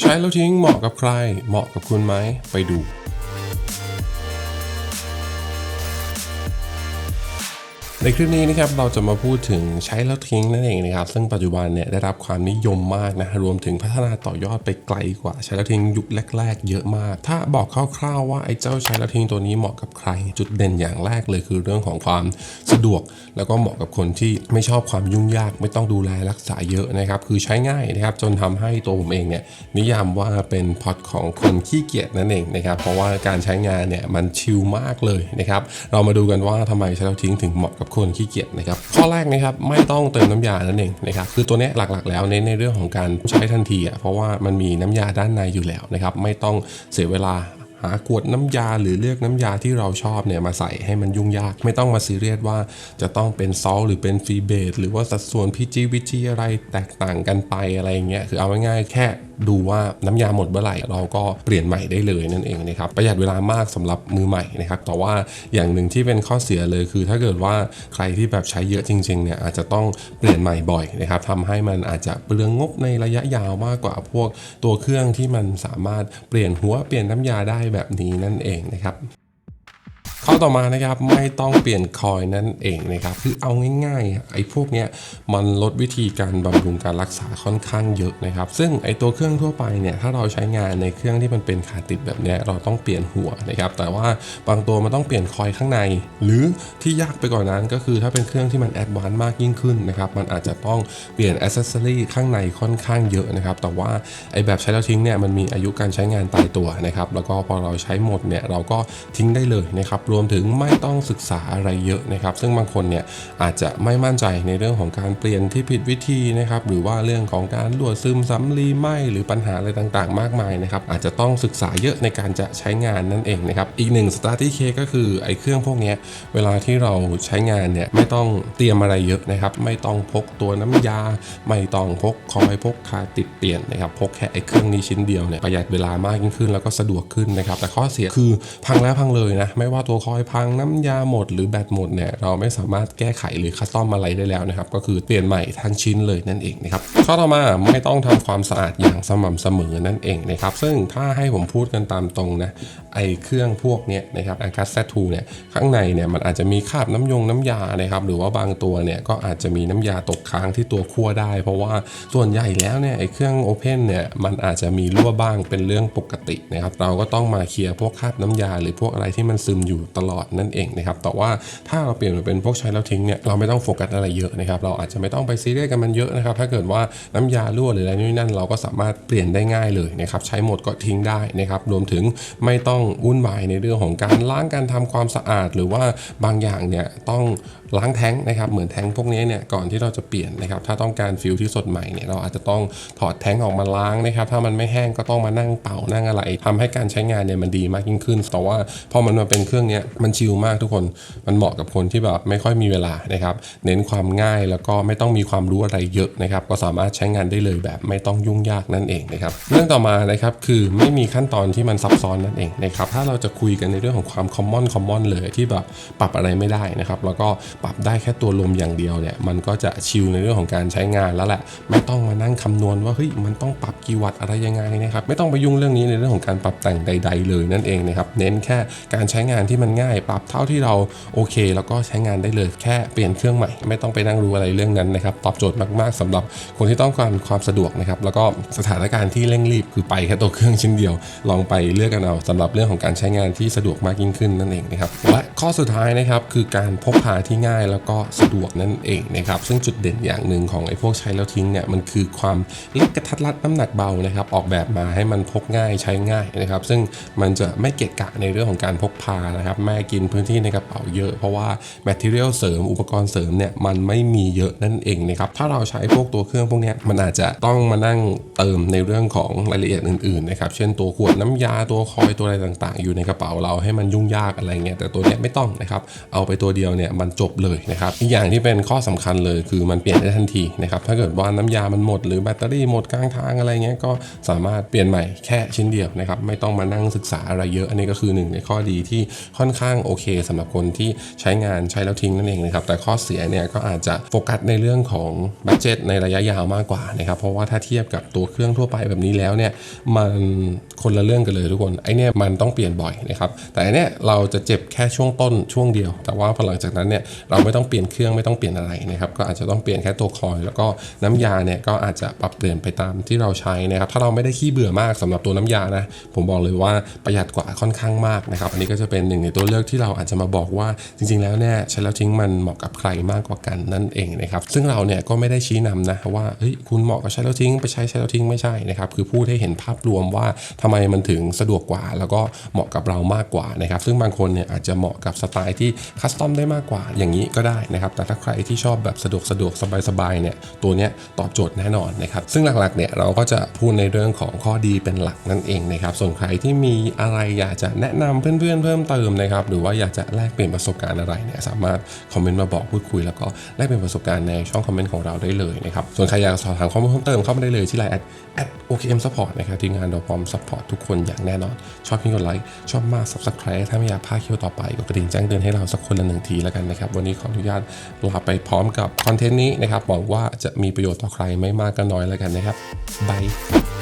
ใช้แล้วทิ้งเหมาะกับใคร เหมาะกับคุณไหม ไปดู ในคลิปนี้นะครับเราจะมาพูดถึงใช้แล้วทิ้งนั่นเองนะครับ ซึ่งปัจจุบันเนี่ยได้รับความนิยมมากนะรวมถึงพัฒนาต่อยอดไปไกลกว่าใช้แล้วทิ้งยุคแรก ๆ เยอะมาก ถ้าบอกคร่าวๆว่าไอ้เจ้าใช้แล้วทิ้งตัวนี้เหมาะกับใคร จุดเด่นอย่างแรกเลยคือเรื่องของความสะดวก แล้วก็เหมาะกับคนที่ไม่ชอบความยุ่งยาก ไม่ต้องดูแลรักษาเยอะนะครับคือใช้ง่ายนะครับจนทำให้ตัวผมเองเนี่ยนิยามว่าเป็นพอดของคนขี้เกียจนั่นเองนะครับเพราะว่าการใช้งานเนี่ยมันชิลมากเลยนะครับเรามาดูกันว่าทำไมใช้แล้วทิ้งถึงเหมาะกับคนขี้เกียจนะครับข้อแรกนะครับไม่ต้องเติมน้ำยานั่นเองนะครับคือตัวนี้หลักๆ แล้วเน้นในเรื่องของการใช้ทันทีอะเพราะว่ามันมีน้ำยาด้านในอยู่แล้วนะครับไม่ต้องเสียเวลา หากวดน้ำยาหรือเลือกน้ำยาที่เราชอบเนี่ยมาใส่ให้มันยุ่งยาก ไม่ต้องมาซีเรียสว่าจะต้องเป็นซอลหรือเป็นฟรีเบสหรือว่าสัดส่วน PGVG อะไรแตกต่างกันไปอะไรอย่างเงี้ยคือเอาง่ายๆแค่ดูว่าน้ำยาหมดเมื่อไหร่เราก็เปลี่ยนใหม่ได้เลยนั่นเองนะครับประหยัดเวลามากสำหรับมือใหม่นะครับแต่ว่าอย่างหนึ่งที่เป็นข้อเสียเลยคือ ถ้าเกิดว่าใครที่แบบใช้เยอะจริงๆเนี่ยอาจจะต้องเปลี่ยนใหม่บ่อยนะครับทำให้มันอาจจะเปลืองงบในระยะยาวมากกว่าพวกตัวเครื่องที่มันสามารถเปลี่ยนหัวเปลี่ยนน้ำยาได้แบบนี้นั่นเองนะครับ ข้อต่อมานะครับไม่ต้องเปลี่ยนคอยนั่นเองนะครับคือเอาง่ายๆไอ้พวกเนี้ยมันลดวิธีการบำรุงการรักษาค่อนข้างเยอะนะครับซึ่งไอ้ตัวเครื่องทั่วไปเนี่ยถ้าเราใช้งานในเครื่องที่มันเป็นขาติดแบบเนี้ยเราต้องเปลี่ยนหัวนะครับแต่ว่าบางตัวมันต้องเปลี่ยนคอยข้างใน หรือที่ยากไปกว่านนั้นก็คือถ้าเป็นเครื่องที่มันแอดวานซ์มากยิ่งขึ้นนะครับมันอาจจะต้องเปลี่ยนอ c เซสซอรีข้างในค่อนข้างเยอะนะครับแต่ว่าไอ้แบบใช้แล้วทิ้งเนี่ยมันมีอายุการใช้งานตายตัวนะครับแล้วก็พอเราใช้หมดเนี่ยเราก็ทิ้งได้เลยนะครับรวมถึงไม่ต้องศึกษาอะไรเยอะนะครับ ซึ่งบางคนเนี่ยอาจจะไม่มั่นใจในเรื่องของการเปลี่ยนที่ผิดวิธีนะครับ หรือว่าเรื่องของการรั่วซึมซ้ำรีไหมหรือปัญหาอะไรต่างๆ มากมายนะครับ อาจจะต้องศึกษาเยอะในการจะใช้งานนั่นเองนะครับ อีกหนึ่งสตาร์ที่เคก็คือไอ้เครื่องพวกเนี้ยเวลาที่เราใช้งานเนี่ยไม่ต้องเตรียมอะไรเยอะนะครับ ไม่ต้องพกตัวน้ำยา ไม่ต้องพกคอยพกคาติดเปลี่ยนนะครับ พกแค่ไอ้เครื่องนี้ชิ้นเดียวเนี่ยประหยัดเวลามากยิ่งขึ้นแล้วก็สะดวกขึ้นนะครับ แต่ข้อเสียคือพังแล้วพังเลยนะ ไม่ว่าตัวคอยพังน้ำยาหมดหรือแบตหมดเนี่ยเราไม่สามารถแก้ไขหรือคัสตอมอะไรได้แล้วนะครับ ก็คือเปลี่ยนใหม่ทั้งชิ้นเลยนั่นเองนะครับข้อต่อมาไม่ต้องทำความสะอาดอย่างสม่ำเสมอนั่นเองนะครับ ซึ่งถ้าให้ผมพูดกันตามตรงนะไอเครื่องพวกเนี้ยนะครับอากัสแซทูเนี่ยข้างในเนี่ยมันอาจจะมีคราบน้ำยงน้ำยานะครับหรือว่าบางตัวเนี่ยก็อาจจะมีน้ำยาตกค้างที่ตัวคั่วได้ เพราะว่าส่วนใหญ่แล้วเนี่ยไอเครื่องโอเพนเนี่ยมันอาจจะมีรั่วบ้างเป็นเรื่องปกตินะครับเราก็ต้องมาเคลียร์พวกคราบน้ำยา หรือพวกอะไรที่มันซึมอยู่ตลอดนั่นเองนะครับแต่ว่าถ้าเราเปลี่ยนมาเป็นพวกใช้แล้วทิ้งเนี่ยเราไม่ต้องโฟกัสอะไรเยอะนะครับเราอาจจะไม่ต้องไปซีเรียสกับมันเยอะนะครับถ้าเกิดว่าน้ำยารั่วหรืออะไรนู่นนั่นเราก็สามารถเปลี่ยนได้ง่ายเลยนะครับใช้หมดก็ทิ้งได้นะครับรวมถึงไม่ต้องวุ่นวายในเรื่องของการล้างการทำความสะอาด หรือว่าบางอย่างเนี่ยต้องล้างแท้งนะครับเหมือนแท้งพวกนี้เนี่ยก่อนที่เราจะเปลี่ยนนะครับถ้าต้องการฟิลที่สดใหม่เนี่ยเราอาจจะต้องถอดแท้งออกมาล้างนะครับถ้ามันไม่แห้งก็ต้องมานั่งเป่านั่งอะไรทำให้การใช้งานเนี่ยมันดีมากยิ่งขึ้น แต่ว่าพอมันมาเป็นเครื่องเนี้ยมันชิลมากทุกคน มันเหมาะกับคนที่แบบไม่ค่อยมีเวลานะครับ เน้นความง่ายแล้วก็ไม่ต้องมีความรู้อะไรเยอะนะครับ ก็สามารถใช้งานได้เลยแบบไม่ต้องยุ่งยากนั่นเองนะครับ เรื่องต่อมานะครับคือไม่มีขั้นตอนที่มันซับซ้อนนั่นเองนะครับ ถ้าเราจะคุยกันในเรื่องของความคอมมอนคอมมอนเลยที่แบบปรับอะไรไม่ได้นะครับ แล้วก็ปรับได้แค่ตัวลมอย่างเดียวเนี่ยมันก็จะชิลในเรื่องของการใช้งานแล้วแหละ ไม่ต้องมานั่งคำนวณว่าเฮ้ยมันต้องปรับกี่วัตต์อะไรยังไงนะครับ ไม่ต้องไปยุ่งเรื่องนี้ในเรื่องของการปรับแต่งใด ๆ เลยนั่นเองนะครับ เน้นแค่การใช้งานที่มันง่าย ปรับเท่าที่เราโอเค แล้วก็ใช้งานได้เลยแค่เปลี่ยนเครื่องใหม่ ไม่ต้องไปนั่งรู้อะไรเรื่องนั้นนะครับตอบโจทย์มาก ๆสำหรับคนที่ต้องการความสะดวกนะครับแล้วก็สถานการณ์ที่เร่งรีบคือไปแค่ตัวเครื่องชิ้นเดียว ลองไปเลือกกันเอาสำหรับเรื่องของการใช้งานที่สะดวกมากยิ่งขึ้นนั่นเองนะครับและข้อสุดท้ายนะครับคือการพกพาที่ง่ายแล้วก็สะดวกนั่นเองนะครับซึ่งจุดเด่นอย่างหนึ่งของไอ้พวกใช้แล้วทิ้งเนี่ยมันคือความเล็กกระทัดรัดน้ำหนักเบานะครับออกแบบมาให้มันพกง่ายใช้ง่ายนะครับซึ่งมันจะไม่เกะกะในเรื่องของการพกพานะครับแม่กินพื้นที่ในกระเป๋าเยอะเพราะว่าแมทเทียลเสริมอุปกรณ์เสริมเนี่ยมันไม่มีเยอะนั่นเองนะครับถ้าเราใช้พวกตัวเครื่องพวกนี้มันอาจจะต้องมานั่งเติมในเรื่องของรายละเอียดอื่นๆนะครับเช่นตัวขวดน้ำยาตัวคอยตัวอะไรต่างๆ อยู่ในกระเป๋าเราให้มันยุ่งยากอะไรเงี้ยแต่ตัวเนี้ยไม่ต้องนะครับเอาไปตัวเดียวเนี่ยมันจบเลยนะครับอีกอย่างที่เป็นข้อสำคัญเลยคือมันเปลี่ยนได้ทันทีนะครับถ้าเกิดว่าน้ำยามันหมดหรือแบตเตอรี่หมดกลางทางอะไรเงี้ยก็สามารถเปลี่ยนใหม่แค่ชิ้นเดียวนะครับไม่ต้องมานั่งศึกษาอะไรเยอะ อันนี้ก็คือหนึ่งในข้อดีที่ค่อนอนข้างโอเคสำหรับคนที่ใช้งานใช้แล้วทิ้งนั่นเองนะครับแต่ข้อเสียเนี่ยก็อาจจะโฟกัสในเรื่องของบัตเจ็ตในระยะยาวมากกว่านะครับเพราะว่าถ้าเทียบกับตัวเครื่องทั่วไปแบบนี้แล้วเนี่ยมันคนละเรื่องกันเลยทุกคนไอเนี่ยมันต้องเปลี่ยนบ่อยนะครับแต่อันเนี้ยเราจะเจ็บแค่ช่วงต้นช่วงเดียว แต่ว่าพอหลังจากนั้นเนี่ยเราไม่ต้องเปลี่ยนเครื่องไม่ต้องเปลี่ยนอะไรนะครับก็อาจจะต้องเปลี่ยนแค่ตัวคอยแล้วก็น้ำยาเนี่ยก็อาจจะปรับเปลี่ยนไปตามที่เราใช้นะครับถ้าเราไม่ได้ขี้เบื่อมากสำหรับตัวน้ำยานะผมบอกเลยว่าประหยัดกว่าค่อนข้างมากนะครับอันนี้ก็จะเป็นหนึ่งในตัวเลือกที่เราอาจจะมาบอกว่าจริง ๆ แล้วเนี่ยใช้แล้วทิ้งมันเหมาะกับใครมากกว่ากันนั่นเองนะครับซึ่งเราเนี่ยก็ไม่ได้ชี้นำนะว่าเฮ้ยคุณเหมาะกับใช้แล้วทิ้งไปใช้ใช้แล้วทิ้งไม่ใช่นะครับคือพูดให้เห็นภาพรวมว่าทำไมมันถึงสะดวกกว่า แล้วก็เหมาะกับเรามากกว่านะครับซึ่งบางคนเนี่ยอาจจะเหมาะกับสไตล์ที่คัสตอมได้มากกว่าอย่างนี้ก็ได้นะครับแต่ถ้าใครที่ชอบแบบสะดวกสะดวกสบายๆเนี่ยตัวเนี้ยตอบโจทย์แน่นอนนะครับซึ่งหลักๆเนี่ยเราก็จะพูดในเรื่องของข้อดีเป็นหลักนั่นเองนะครับส่วนใครที่มีอะไรอยากจะแนะนำเพื่อนๆเพิ่มเติมนะครับ หรือว่าอยากจะแลกเปลี่ยนประสบการณ์อะไรเนี่ยสามารถคอมเมนต์มาบอกพูดคุยแล้วก็แลกเปลี่ยนประสบการณ์ในช่องคอมเมนต์ของเราได้เลยนะครับ ส่วนใครอยากสอบถามข้อมูลเพิ่มเติมเข้ามาได้เลยที่ไลน์แอดแอด OKM Support นะครับทีมงานเราพร้อม support ทุกคนอย่างแน่นอน ชอบพี่กดไลค์ชอบมาก subscribe ถ้าไม่อยากพลาดคลิปต่อไปกดกระดิ่งแจ้งเตือนให้เราสักคนละหนึ่งทีแล้วกันนะครับวันนี้ขออนุญาตลาไปพร้อมกับคอนเทนต์นี้นะครับหวังว่าจะมีประโยชน์ต่อใครไม่มากก็น้อยแล้วกันนะครับบาย